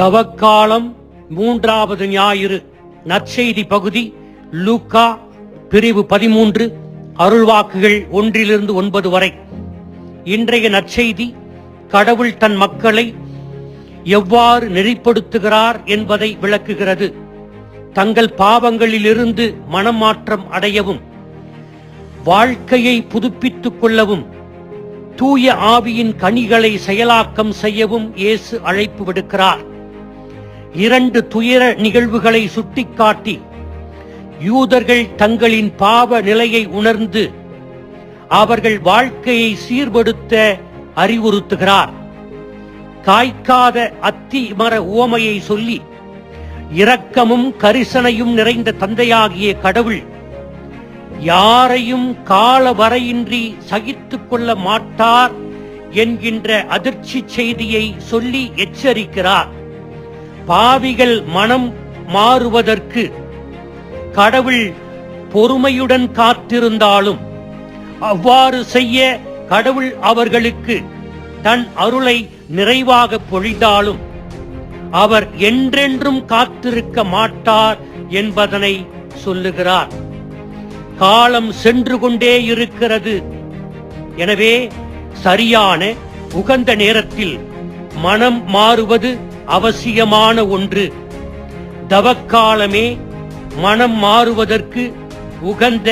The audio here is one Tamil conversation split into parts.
தவக்காலம் மூன்றாவது ஞாயிறு நற்செய்தி பகுதி லூக்கா பிரிவு பதிமூன்று அருள்வாக்குகள் ஒன்றிலிருந்து ஒன்பது வரை. இன்றைய நற்செய்தி கடவுள் தன் மக்களை எவ்வாறு நெறிப்படுத்துகிறார் என்பதை விளக்குகிறது. தங்கள் பாவங்களிலிருந்து மனமாற்றம் அடையவும் வாழ்க்கையை புதுப்பித்துக் கொள்ளவும் தூய ஆவியின் கனிகளை செயலாக்கம் செய்யவும் இயேசு அழைப்பு விடுக்கிறார். இரண்டு துயர நிகழ்வுகளை சுட்டிக்காட்டி யூதர்கள் தங்களின் பாவ நிலையை உணர்ந்து அவர்கள் வாழ்க்கையை சீர்படுத்த அறிவுறுத்துகிறார். காய்க்காத அத்தி மர உவமையை சொல்லி இரக்கமும் கரிசனையும் நிறைந்த தந்தையாகிய கடவுள் யாரையும் கால வரையின்றி சகித்துக் கொள்ள மாட்டார் என்கின்ற அதிர்ச்சி செய்தியை சொல்லி எச்சரிக்கிறார். பாவிகள் மனம் மாறுவதற்கு கடவுள் பொறுமையுடன் காத்திருந்தாலும் அவ்வாறு செய்ய கடவுள் அவர்களுக்கு தன் அருளை நிறைவாக பொழிந்தாலும் அவர் என்றென்றும் காத்திருக்க மாட்டார் என்பதனை சொல்லுகிறார். காலம் சென்று கொண்டே இருக்கிறது. எனவே சரியான உகந்த நேரத்தில் மனம் மாறுவது அவசியமான ஒன்று. தவக்காலமே மனம் மாறுவதற்கு உகந்த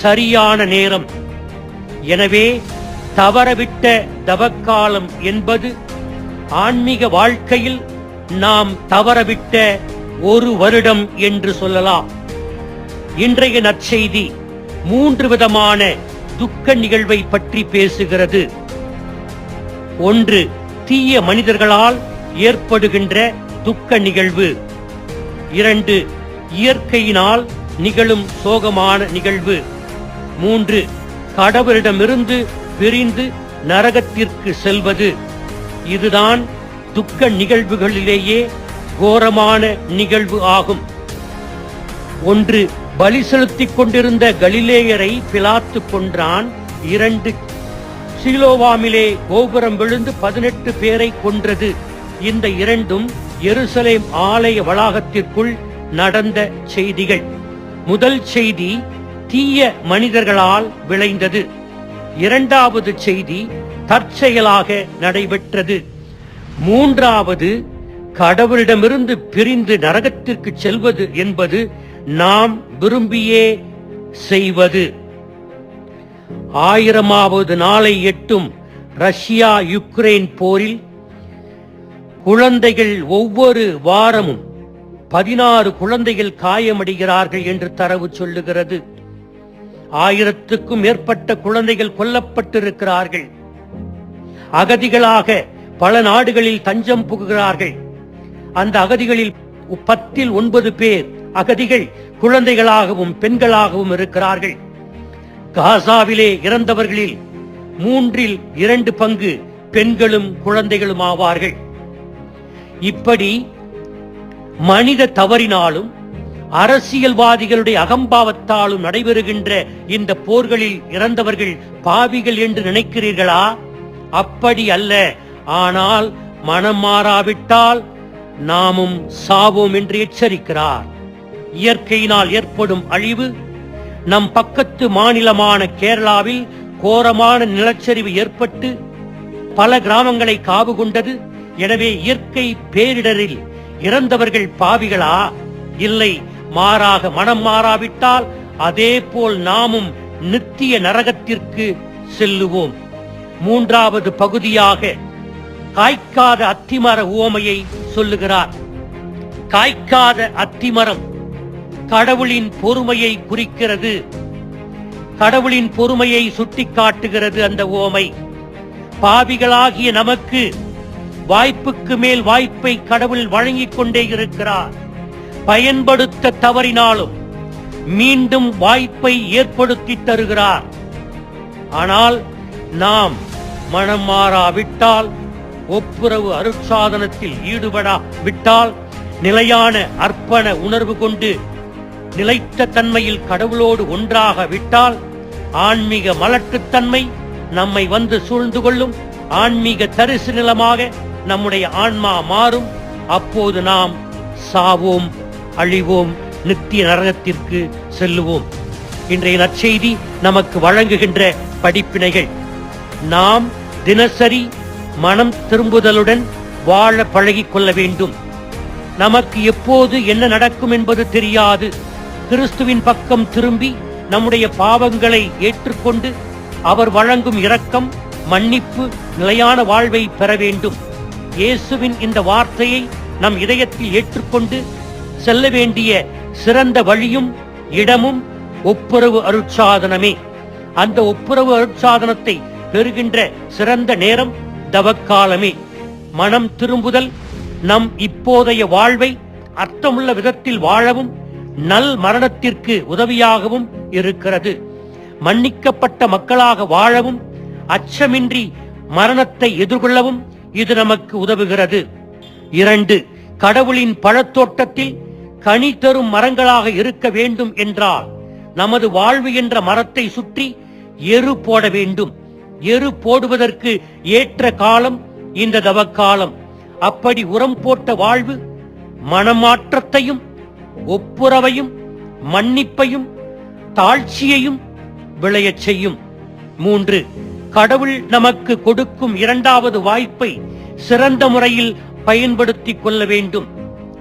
சரியான நேரம். எனவே தவறவிட்ட தவக்காலம் என்பது ஆன்மீக வாழ்க்கையில் நாம் தவறவிட்ட ஒரு வருடம் என்று சொல்லலாம். இன்றைய நற்செய்தி மூன்று விதமான துக்க நிகழ்வை பற்றி பேசுகிறது. ஒன்று தீய மனிதர்களால் ஏற்படுகின்ற துக்க நிகழ்வு. இரண்டு இயற்கையினால் நிகழும் சோகமான நிகழ்வு. மூன்று கடவுளிடமிருந்து பிரிந்து நரகத்திற்கு செல்வது. இதுதான் துக்க நிகழ்வுகளிலேயே கோரமான நிகழ்வு ஆகும். ஒன்று பலி செலுத்திக் கொண்டிருந்த கலிலேயரை பிலாத்து கொன்றான். இரண்டு சீலோவாமிலே கோபுரம் விழுந்து பதினெட்டு பேரை கொன்றது. இந்த இரண்டும் எருசலேம் ஆலய வளாகத்திற்குள் நடந்த செய்திகள். முதல் செய்தி தீய மனிதர்களால் விளைந்தது. இரண்டாவது செய்தி தற்செயலாக நடைபெற்றது. மூன்றாவது கடவுளிடமிருந்து பிரிந்து நரகத்திற்கு செல்வது என்பது நாம் விரும்பியே செய்வது. ஆயிரமாவது நாளை எட்டும் ரஷ்யா யுக்ரைன் போரில் குழந்தைகள் ஒவ்வொரு வாரமும் பதினாறு குழந்தைகள் காயமடைகிறார்கள் என்று தரவு சொல்லுகிறது. ஆயிரத்துக்கும் மேற்பட்ட குழந்தைகள் கொல்லப்பட்டிருக்கிறார்கள். அகதிகளாக பல நாடுகளில் தஞ்சம் புகுகிறார்கள். அந்த அகதிகளில் பத்தில் ஒன்பது பேர் அகதிகள் குழந்தைகளாகவும் பெண்களாகவும் இருக்கிறார்கள். காசாவிலே இறந்தவர்களில் மூன்றில் இரண்டு பங்கு பெண்களும் குழந்தைகளும் ஆவார்கள். இப்படி மனித தவறினாலும் அரசியல்வாதிகளுடைய அகம்பாவத்தாலும் நடைபெறுகின்ற இந்த போர்களில் இறந்தவர்கள் பாவிகள் என்று நினைக்கிறீர்களா? அப்படி அல்ல. ஆனால் மனம் மாறாவிட்டால் நாமும் சாவோம் என்று எச்சரிக்கிறார். இயற்கையினால் ஏற்படும் அழிவு நம் பக்கத்து மாநிலமான கேரளாவில் கோரமான நிலச்சரிவு ஏற்பட்டு பல கிராமங்களை காவு கொண்டது எனவே இயற்கை பேரிடரில் இறந்தவர்கள் பாவிகளா? இல்லை மாறாக மனம் மாறாவிட்டால் அதே போல் நாமும் நித்திய நரகத்திற்கு செல்லுவோம். மூன்றாவது பகுதியாக காய்க்காத அத்திமர உவமையை சொல்லுகிறார். காய்க்காத அத்திமரம் கடவுளின் பொறுமையை குறிக்கிறது. கடவுளின் பொறுமையை சுட்டிக்காட்டுகிறது அந்த உவமை. பாவிகளாகிய நமக்கு வாய்ப்புக்கு மேல் வாய்ப்பை கடவுள் வழங்கிக் கொண்டே இருக்கிறார். பயன்படுத்த தவறினாலும் மீண்டும் வாய்ப்பை ஏற்படுத்தி தருகிறார். ஆனால் நாம் மனம் மாறாவிட்டால் ஒப்புரவு அருட்சாதனத்தில் ஈடுபடா விட்டால் நிலையான அர்ப்பண உணர்வு கொண்டு நிலைத்த தன்மையில் கடவுளோடு ஒன்றாக விட்டால் ஆன்மீக மலட்டுத்தன்மை நம்மை வந்து சூழ்ந்து கொள்ளும் ஆன்மீக தரிசு நிலமாக நம்முடைய ஆன்மா மாறும். அப்போது நாம் சாவோம் அழிவோம் நித்திய நரகத்திற்கு செல்லுவோம். இன்றைய நற்செய்தி நமக்கு வழங்குகின்ற படிப்பினைகள். நாம் தினசரி மனம் திரும்புதலுடன் வாழ பழகிக் கொள்ள வேண்டும். நமக்கு எப்போது என்ன நடக்கும் என்பது தெரியாது. கிறிஸ்துவின் பக்கம் திரும்பி நம்முடைய பாவங்களை ஏற்றுக்கொண்டு அவர் வழங்கும் இரக்கம் மன்னிப்பு நிலையான வாழ்வை பெற வேண்டும். இயேசுவின் இந்த வார்த்தையை நம் இதயத்தில் ஏற்றுக்கொண்டு செல்ல வேண்டிய சிறந்த வழியும் இடமும் ஒப்புரவு அருட்சாதனமே. அந்த ஒப்புரவு அருட்சாதனத்தை பெறுகின்ற சிறந்த நேரம் தவக்காலமே. மனம் திரும்புதல் நம் இப்போதைய வாழ்வை அர்த்தமுள்ள விதத்தில் வாழவும் நல் மரணத்திற்கு உதவியாகவும் இருக்கிறது. மன்னிக்கப்பட்ட மக்களாக வாழவும் அச்சமின்றி மரணத்தை எதிர்கொள்ளவும் இது நமக்கு உதவுகிறது. இரண்டு கடவுளின் பழத்தோட்டத்தில் கனி தரும் மரங்களாக இருக்க வேண்டும் என்றால் நமது வாழ்வு என்ற மரத்தை சுற்றி எரு போட வேண்டும். எரு போடுவதற்கு ஏற்ற காலம் இந்த தவக்காலம். அப்படி உரம் போட்ட வாழ்வு மனமாற்றத்தையும் ஒப்புரவையும் மன்னிப்பையும் தாழ்ச்சியையும் விளையச் செய்யும். மூன்று கடவுள் நமக்கு கொடுக்கும் இரண்டாவது வாய்ப்பை சிறந்த முறையில் பயன்படுத்திக் கொள்ள வேண்டும்.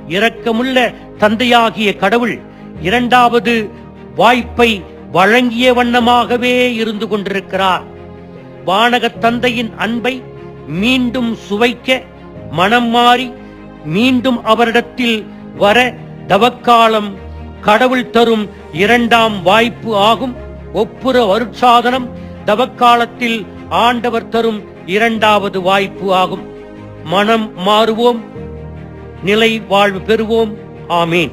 இரக்கமுள்ள தந்தையாகிய கடவுள் இரண்டாவது வாய்ப்பை வழங்கிய வண்ணமாகவே இருந்து கொண்டிருக்கிறார். வானகத் தந்தையின் அன்பை மீண்டும் சுவைக்க மனம் மாறி மீண்டும் அவரிடத்தில் வர தவக்காலம் கடவுள் தரும் இரண்டாம் வாய்ப்பு ஆகும். ஒப்புற வருட்சாதனம் தவக்காலத்தில் ஆண்டவர் தரும் இரண்டாவது வாய்ப்பு ஆகும். மனம் மாறுவோம். நிலை வாழ்வு பெறுவோம். ஆமீன்.